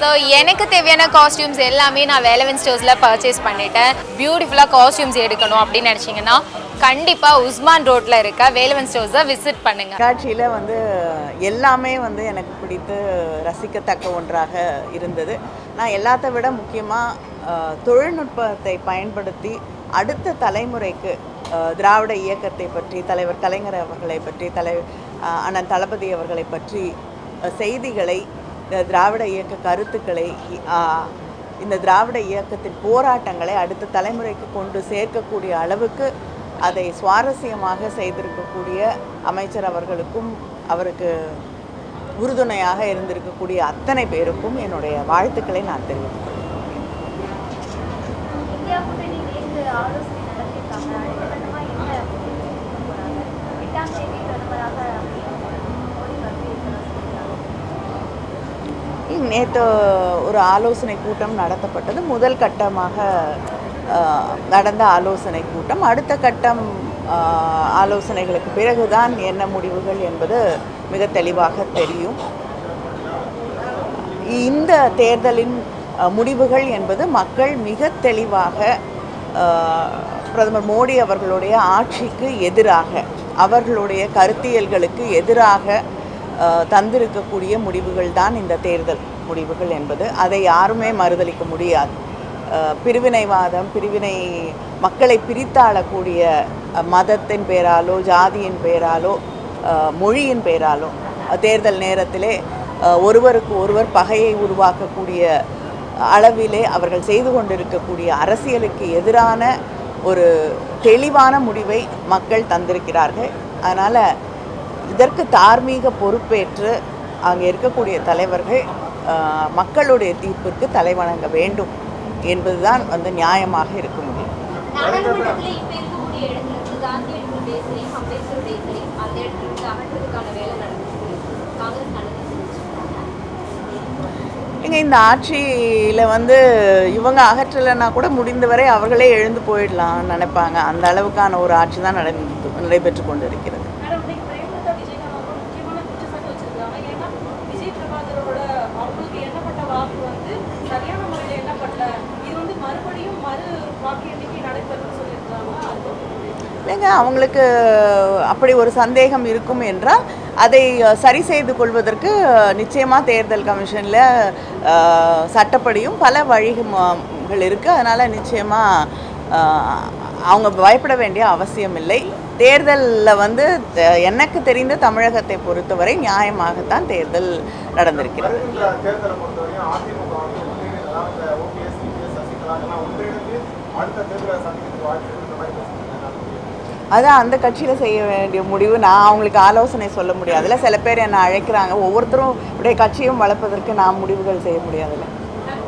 So எனக்கு தேவையான costumes எல்லாமே நான் வேலவன் ஸ்டோர்ஸில் பர்ச்சேஸ் பண்ணிட்டேன். பியூட்டிஃபுல்லாக காஸ்டியூம்ஸ் எடுக்கணும் அப்படின்னு நினச்சிங்கன்னா கண்டிப்பாக உஸ்மான் ரோட்டில் இருக்க வேலவன் ஸ்டோர்ஸை விசிட் பண்ணுங்கள் காட்சியில் வந்து எல்லாமே வந்து எனக்கு பிடித்து ரசிக்கத்தக்க ஒன்றாக இருந்தது. நான் எல்லாத்த விட முக்கியமாக தொழில்நுட்பத்தை பயன்படுத்தி அடுத்த தலைமுறைக்கு திராவிட இயக்கத்தை பற்றி தலைவர் கலைஞர் அவர்களை பற்றி தலை அண்ணன் தளபதி அவர்களை பற்றி செய்திகளை இந்த திராவிட இயக்க கருத்துக்களை இந்த திராவிட இயக்கத்தின் போராட்டங்களை அடுத்த தலைமுறைக்கு கொண்டு சேர்க்கக்கூடிய அளவுக்கு அதை சுவாரஸ்யமாக செய்திருக்கக்கூடிய அமைச்சர் அவர்களுக்கும் அவருக்கு உறுதுணையாக இருந்திருக்கக்கூடிய அத்தனை பேருக்கும் என்னுடைய வாழ்த்துக்களை நான் தெரிவித்துக் கொள்கிறேன். இந்தியா கூட்டணி நேற்று ஆலோசனை நடத்தியிருக்காங்க அடுத்த கட்டமாக என்ன எடுக்க போறாங்க எட்டாம் தேதி பிரதமராக மோடி பதவி இருக்கிறதா சொல்லியிருக்காங்க நேற்று ஒரு ஆலோசனை கூட்டம் நடத்தப்பட்டது. முதல் கட்டமாக நடந்த ஆலோசனை கூட்டம். அடுத்த கட்டம் ஆலோசனைகளுக்கு பிறகுதான் என்ன முடிவுகள் என்பது மிக தெளிவாக தெரியும். இந்த தேர்தலின் முடிவுகள் என்பது மக்கள் மிக தெளிவாக பிரதமர் மோடி அவர்களுடைய ஆட்சிக்கு எதிராக அவர்களுடைய கருத்தியல்களுக்கு எதிராக தந்திருக்கக்கூடிய முடிவுகள் தான் இந்த தேர்தல் முடிவுகள் என்பது. அதை யாருமே மறுதலிக்க முடியாது. பிரிவினைவாதம் பிரிவினை மக்களை பிரித்தாளக்கூடிய மதத்தின் பேராலோ ஜாதியின் பேராலோ மொழியின் பேராலோ தேர்தல் நேரத்திலே ஒருவருக்கு ஒருவர் பகையை உருவாக்கக்கூடிய அளவிலே அவர்கள் செய்து கொண்டிருக்கக்கூடிய அரசியலுக்கு எதிரான ஒரு தெளிவான முடிவை மக்கள் தந்திருக்கிறார்கள். அதனால் இதற்கு தார்மீக பொறுப்பேற்று அங்கே இருக்கக்கூடிய தலைவர்கள் மக்களுடைய தீர்ப்பிற்கு தலைவணங்க வேண்டும் என்பதுதான் வந்து நியாயமாக இருக்க முடியும். இங்கே இந்த ஆட்சியில் வந்து இவங்க அகற்றலைன்னா கூட முடிந்தவரை அவர்களே எழுந்து போயிடலாம்னு நினைப்பாங்க. அந்த அளவுக்கான ஒரு ஆட்சி தான் நடந்து நடைபெற்று கொண்டு இருக்கிறது இல்லைங்க அவங்களுக்கு அப்படி ஒரு சந்தேகம் இருக்கும் என்றால் அதை சரி செய்து கொள்வதற்கு நிச்சயமாக தேர்தல் கமிஷனில் சட்டப்படியும் பல வழிகள் இருக்குது அதனால் நிச்சயமாக அவங்க பயப்பட வேண்டிய அவசியம் இல்லை. தேர்தலில் வந்து எனக்கு தெரிந்த தமிழகத்தை பொறுத்தவரை நியாயமாகத்தான் தேர்தல் நடந்திருக்கிறது இந்த தேர்தலை பொறுத்தவரையும் அதிமுக வந்து ஒன்றிணைந்து அதாவது இந்த ஓபிஎஸ் இபிஎஸ் சசிகலா எல்லாம் ஒன்றிணைந்து அடுத்த தேர்தலை சந்திக்கிறதுக்கு வாய்ப்பு இருக்கு இந்த மாதிரி பேசுறாங்க அதான் அந்த கட்சியில் செய்ய வேண்டிய முடிவு நான் அவங்களுக்கு ஆலோசனை சொல்ல முடியாதுல்ல சில பேர் என்னை அழைக்கிறாங்க. ஒவ்வொருத்தரும் இப்படியே கட்சியும் வளர்ப்பதற்கு நான் முடிவுகள் செய்ய முடியாதுல்ல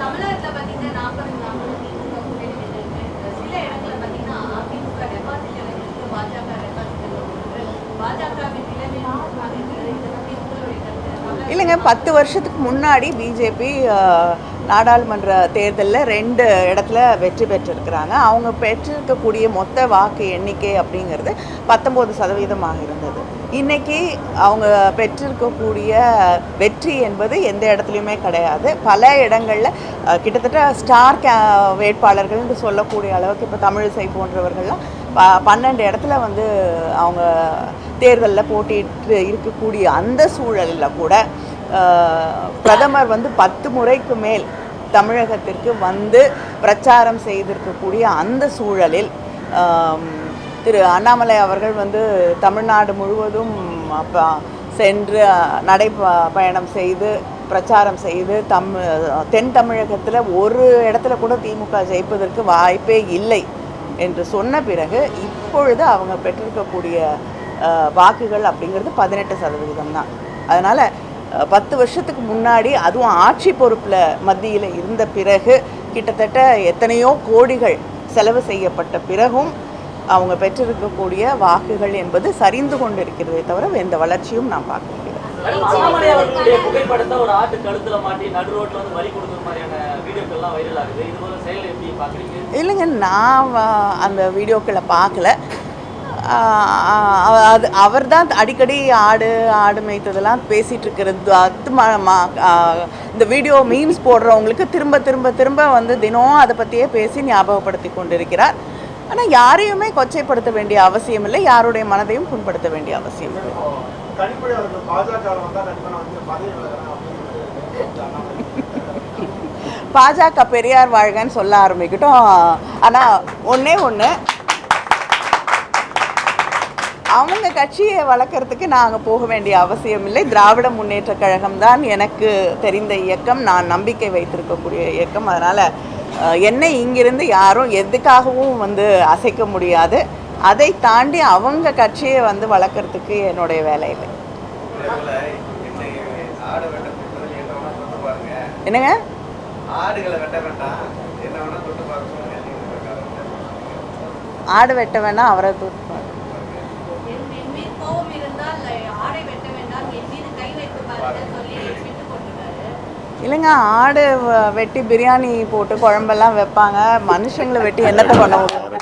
தமிழகத்துல பாத்தீங்கன்னா நாற்பது நாற்பது திமுக கூட்டணி இருக்கு சில இடங்கள்ல பாத்தீங்கன்னா அதிமுக டெபாசிட் இருக்கு பாஜக டெபாசிட் பாஜகவின் நிலைமை இருக்கிறது இதை பத்தி உங்களுடைய கருத்து இல்லைங்க பத்து வருஷத்துக்கு முன்னாடி பிஜேபி நாடாளுமன்ற தேர்தலில் ரெண்டு இடத்துல வெற்றி பெற்றிருக்கிறாங்க. அவங்க பெற்றிருக்கக்கூடிய மொத்த வாக்கு எண்ணிக்கை அப்படிங்கிறது பத்தொம்போது சதவீதமாக இருந்தது. இன்னைக்கு அவங்க பெற்றிருக்கக்கூடிய வெற்றி என்பது எந்த இடத்துலையுமே கிடையாது. பல இடங்களில் கிட்டத்தட்ட ஸ்டார் கே வேட்பாளர்கள்னு சொல்லக்கூடிய அளவுக்கு இப்போ தமிழிசை போன்றவர்கள்லாம் ப பன்னெண்டு இடத்துல வந்து அவங்க தேர்தலில் போட்டியிட்டு இருக்கக்கூடிய அந்த சூழலில் கூட பிரதமர் வந்து பத்து முறைக்கு மேல் தமிழகத்திற்கு வந்து பிரச்சாரம் செய்திருக்கக்கூடிய அந்த சூழலில் திரு அண்ணாமலை அவர்கள் வந்து தமிழ்நாடு முழுவதும் அப்போ சென்று நடை ப- பயணம் செய்து பிரச்சாரம் செய்து தம் தென் தமிழகத்தில் ஒரு இடத்துல கூட திமுக ஜெயிப்பதற்கு வாய்ப்பே இல்லை என்று சொன்ன பிறகு இப்பொழுது அவங்க பெற்றிருக்கக்கூடிய வாக்குகள் அப்படிங்கிறது பதினெட்டு சதவிகிதம் தான். அதனால் பத்து வருஷத்துக்கு முன்னாடி அதுவும் ஆட்சி பொறுப்பில் மத்தியில் இருந்த பிறகு கிட்டத்தட்ட எத்தனையோ கோடிகள் செலவு செய்யப்பட்ட பிறகும் அவங்க பெற்றிருக்கக்கூடிய வாக்குகள் என்பது சரிந்து கொண்டிருக்கிறதே தவிர எந்த வளர்ச்சியும் நான் பார்க்க முடியாது இல்லைங்க நான் அந்த வீடியோக்களை பார்க்கல. அது அவர் தான் அடிக்கடி ஆடு ஆடு மேய்த்ததெல்லாம் பேசிகிட்டு இருக்கிறது. அது இந்த வீடியோ மீம்ஸ் போடுறவங்களுக்கு திரும்ப திரும்ப திரும்ப வந்து தினம் அதை பற்றியே பேசி ஞாபகப்படுத்தி கொண்டிருக்கிறார். ஆனால் யாரையுமே கொச்சைப்படுத்த வேண்டிய அவசியம் இல்லை யாருடைய மனதையும் புண்படுத்த வேண்டிய அவசியம் இல்லை பாஜக பெரியார் வாழ்கன்னு சொல்ல ஆரம்பிக்கட்டும். ஆனால் ஒன்றே ஒன்று அவங்க கட்சியை வளர்க்குறதுக்கு நாங்கள் போக வேண்டிய அவசியம் இல்லை திராவிட முன்னேற்ற கழகம் தான் எனக்கு தெரிந்த இயக்கம். நான் நம்பிக்கை வைத்திருக்கக்கூடிய இயக்கம். அதனால் என்னை இங்கிருந்து யாரும் எதுக்காகவும் வந்து அசைக்க முடியாது. அதை தாண்டி அவங்க கட்சியை வந்து வளர்க்குறதுக்கு என்னுடைய வேலை இல்லை. தொட்டு என்னங்க? தொட்டு ஆடு வெட்ட வேணா அவரை தூக்குவாங்க இல்லைங்க ஆடு வ- வெட்டி பிரியாணி போட்டு குழம்பெல்லாம் வைப்பாங்க. மனுஷங்களை வெட்டி என்னத்தை பண்ண முடியும்?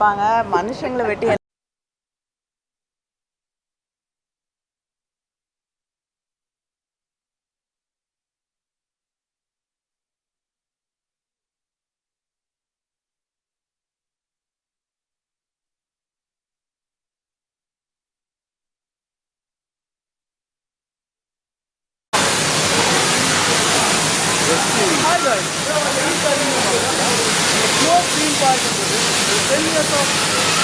வைப்பாங்க. மனுஷங்களை வெட்டி others equally important. There's no free participation. Tell me yourself.